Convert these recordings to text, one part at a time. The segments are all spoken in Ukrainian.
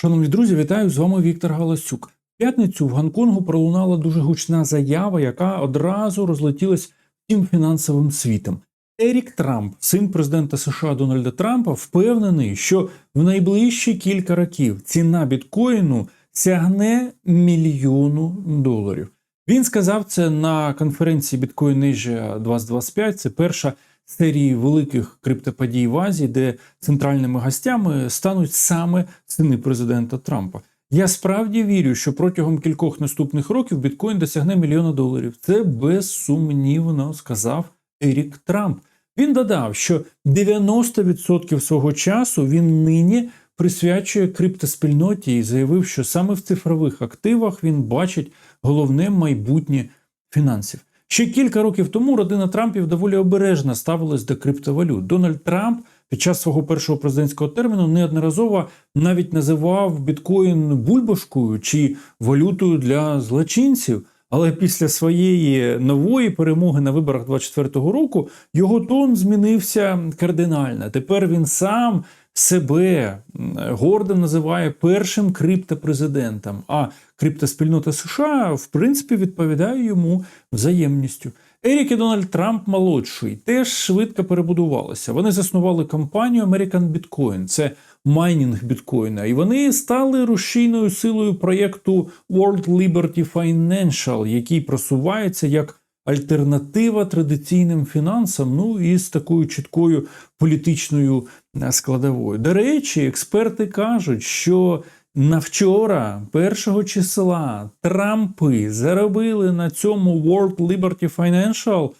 Шановні друзі, вітаю з вами Віктор Галасюк. В п'ятницю в Гонконгу пролунала дуже гучна заява, яка одразу розлетілась всім фінансовим світом. Ерік Трамп, син президента США Дональда Трампа, впевнений, що в найближчі кілька років ціна біткоїну сягне мільйону доларів. Він сказав це на конференції Bitcoin Asia 2025. Це перша серії великих криптоподій в Азії, де центральними гостями стануть саме сини президента Трампа. Я справді вірю, що протягом кількох наступних років біткоін досягне мільйона доларів. Це безсумнівно сказав Ерік Трамп. Він додав, що 90% свого часу він нині присвячує криптоспільноті і заявив, що саме в цифрових активах він бачить головне майбутнє фінансів. Ще кілька років тому родина Трампів доволі обережно ставилась до криптовалют. Дональд Трамп під час свого першого президентського терміну неодноразово навіть називав біткоін бульбашкою чи валютою для злочинців. Але після своєї нової перемоги на виборах 24-го року його тон змінився кардинально. Тепер він сам себе гордо називає першим криптопрезидентом. А криптоспільнота США в принципі відповідає йому взаємністю. Ерік і Дональд Трамп молодший теж швидко перебудувалися. Вони заснували компанію American Bitcoin. Це майнінг біткоїна, і вони стали рушійною силою проєкту World Liberty Financial, який просувається як альтернатива традиційним фінансам, ну і з такою чіткою політичною складовою. До речі, експерти кажуть, що на вчора, першого числа, Трампи заробили на цьому World Liberty Financial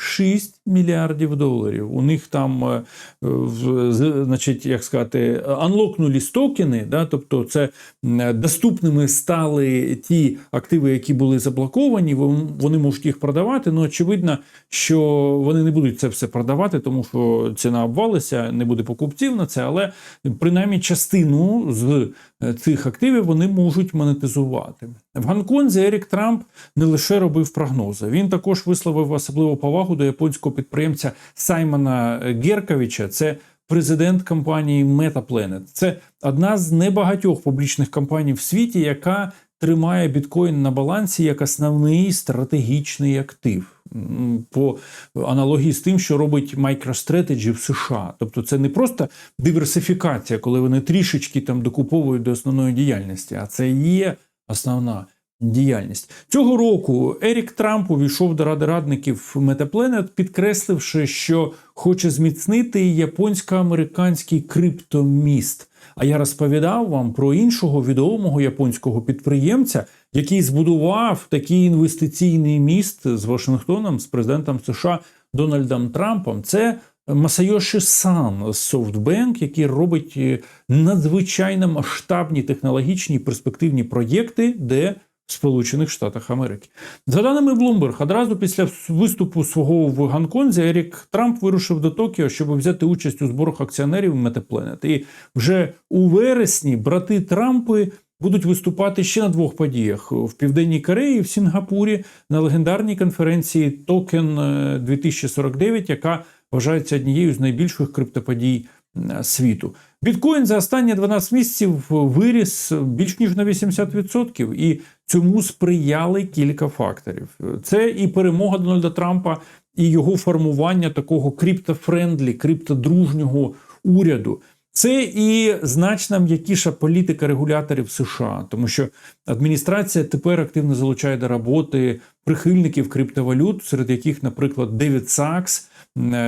5-6 мільярдів доларів. У них там, е, значить, як сказати, анлокнулі токени, да, тобто це доступними стали ті активи, які були заблоковані. Вони можуть їх продавати. Ну, очевидно, що вони не будуть це все продавати, тому що ціна обвалиться, не буде покупців на це, але принаймні частину з е, цих активів вони можуть монетизувати. В Гонконзі Ерік Трамп не лише робив прогнози, він також висловив особливу повагу до японського підприємця Саймона Герковича. Це президент компанії MetaPlanet. Це одна з небагатьох публічних компаній в світі, яка тримає біткоін на балансі як основний стратегічний актив. По аналогії з тим, що робить MicroStrategy в США. Тобто це не просто диверсифікація, коли вони трішечки там докуповують до основної діяльності, а це є основна діяльність. Цього року Ерік Трамп увійшов до ради радників MetaPlanet, підкресливши, що хоче зміцнити японсько-американський криптоміст. А я розповідав вам про іншого відомого японського підприємця, який збудував такий інвестиційний міст з Вашингтоном, з президентом США Дональдом Трампом. Це Масайоші Сан з SoftBank, який робить е, надзвичайно масштабні технологічні перспективні проєкти, де Сполучених Штатах Америки. За даними Bloomberg, одразу після виступу свого в Гонконзі Ерік Трамп вирушив до Токіо, щоб взяти участь у зборах акціонерів Metaplanet. І вже у вересні брати Трампи будуть виступати ще на двох подіях в Південній Кореї, в Сінгапурі на легендарній конференції Токен 2049, яка вважається однією з найбільших криптоподій світу. Біткоін за останні 12 місяців виріс більш ніж на 80%, і цьому сприяли кілька факторів. Це і перемога Дональда Трампа, і його формування такого криптофрендлі, криптодружнього уряду. Це і значна м'якіша політика регуляторів США, тому що адміністрація тепер активно залучає до роботи прихильників криптовалют, серед яких, наприклад, Девід Сакс, е,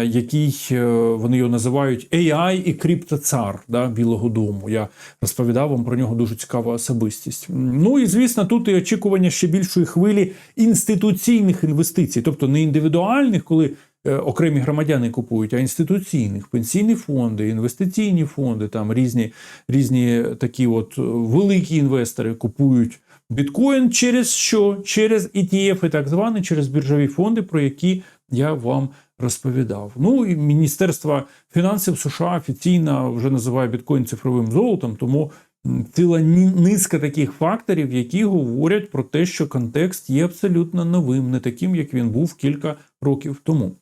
який е, вони його називають AI і криптоцар да, Білого Дому. Я розповідав вам про нього дуже цікава особистість. Ну і звісно, тут і очікування ще більшої хвилі інституційних інвестицій, тобто не індивідуальних, коли е, окремі громадяни купують, а інституційних, пенсійні фонди, інвестиційні фонди, там різні, різні такі от е, великі інвестори купують біткоін через що? Через ETF, так звані, через біржові фонди, про які я вам розповідав. Ну і Міністерство фінансів США офіційно вже називає біткоін цифровим золотом, тому ціла низка таких факторів, які говорять про те, що контекст є абсолютно новим, не таким, як він був кілька років тому.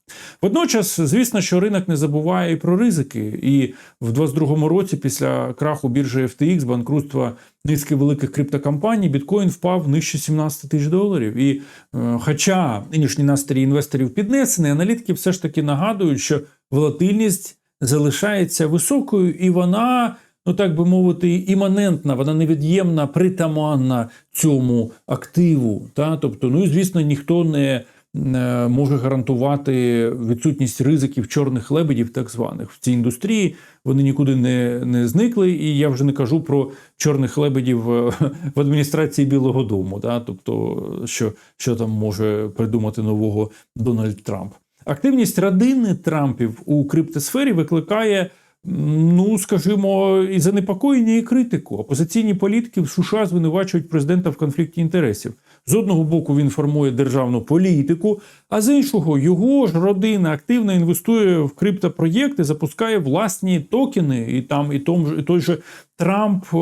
Водночас, звісно, що ринок не забуває і про ризики. І в 2022 році, після краху біржі FTX, банкрутства низки великих криптокомпаній, біткоін впав нижче 17 тисяч доларів. І е, хоча нинішній настрій інвесторів піднесений, аналітики все ж таки нагадують, що волатильність залишається високою, і вона. Ну, так би мовити, іманентна, вона невід'ємна, притаманна цьому активу. Та? Тобто, ну і звісно, ніхто не е, може гарантувати відсутність ризиків чорних лебедів, так званих в цій індустрії. Вони нікуди не, не зникли. І я вже не кажу про чорних лебедів е, в адміністрації Білого Дому. Да? Тобто, що, що там може придумати нового Дональд Трамп. Активність родини Трампів у криптосфері викликає. Ну, скажімо, і занепокоєння, і критику. Опозиційні політики в США звинувачують президента в конфлікті інтересів. З одного боку він формує державну політику, а з іншого його ж родина активно інвестує в криптопроєкти, запускає власні токени, і там і том і той же Трамп е,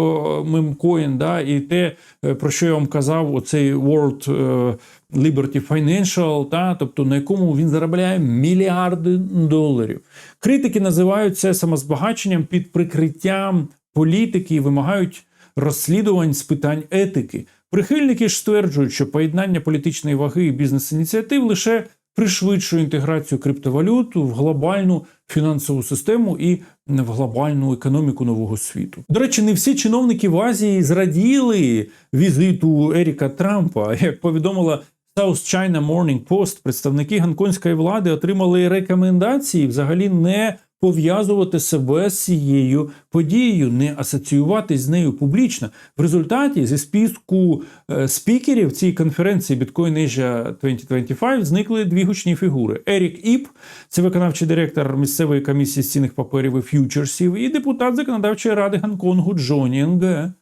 мемкоін, да, і те, е, про що я вам казав, оцей World е, Liberty Financial, та, тобто на якому він заробляє мільярди доларів. Критики називають це самозбагаченням під прикриттям політики і вимагають розслідувань з питань етики. Прихильники ж стверджують, що поєднання політичної ваги і бізнес-ініціатив лише пришвидшує інтеграцію криптовалют в глобальну фінансову систему і в глобальну економіку нового світу. До речі, не всі чиновники в Азії зраділи візиту Еріка Трампа. Як повідомила South China Morning Post, представники гонконгської влади отримали рекомендації взагалі не пов'язувати себе з цією подією, не асоціюватись з нею публічно. В результаті зі списку е, спікерів цієї конференції Bitcoin Asia 2025 зникли дві гучні фігури: Ерік Іп, це виконавчий директор місцевої комісії цінних паперів і ф'ючерсів, і депутат законодавчої ради Гонконгу Джоні Нге.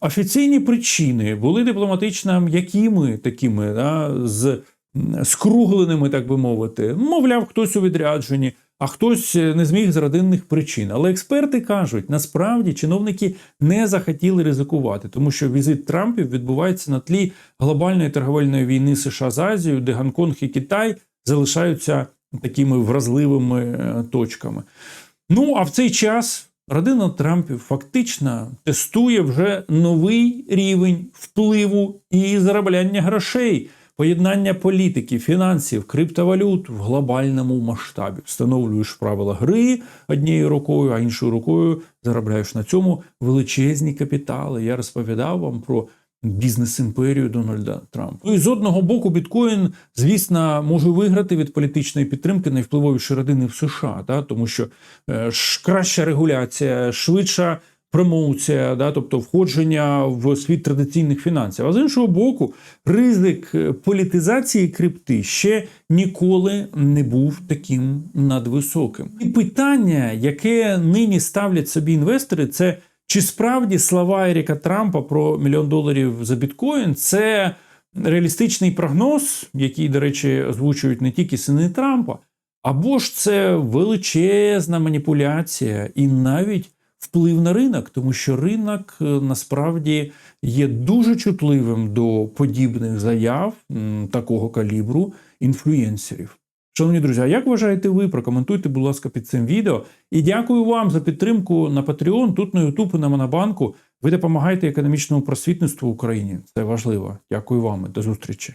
Офіційні причини були дипломатично м'якими такими, да, з скругленими, так би мовити. Мовляв, хтось у відрядженні, а хтось е, не зміг з родинних причин. Але експерти кажуть, насправді чиновники не захотіли ризикувати, тому що візит Трампів відбувається на тлі глобальної торговельної війни США з Азією, де Гонконг і Китай залишаються такими вразливими е, точками. Ну а в цей час родина Трампів фактично тестує вже новий рівень впливу і заробляння грошей, поєднання політики, фінансів, криптовалют в глобальному масштабі. Встановлюєш правила гри однією рукою, а іншою рукою заробляєш на цьому величезні капітали. Я розповідав вам про бізнес-імперію Дональда Трампа. Ну і з одного боку, біткоін, звісно, може виграти від політичної підтримки найвпливовіші родини в США, да? тому що е, ж краща регуляція, швидша промоція, да? тобто входження в світ традиційних фінансів. А з іншого боку, ризик е, політизації крипти ще ніколи не був таким надвисоким. І питання, яке нині ставлять собі інвестори, це чи справді слова Еріка Трампа про мільйон доларів за біткоін це реалістичний прогноз, який, до речі, озвучують не тільки сини Трампа, або ж це величезна маніпуляція і навіть вплив на ринок, тому що ринок е, насправді є дуже чутливим до подібних заяв такого калібру інфлюєнсерів. Шановні друзі, а як вважаєте ви? Прокоментуйте, будь ласка, під цим відео. І дякую вам за підтримку на Patreon, тут на YouTube і на Монобанку. Ви допомагаєте економічному просвітництву в Україні. Це важливо. Дякую вам до зустрічі.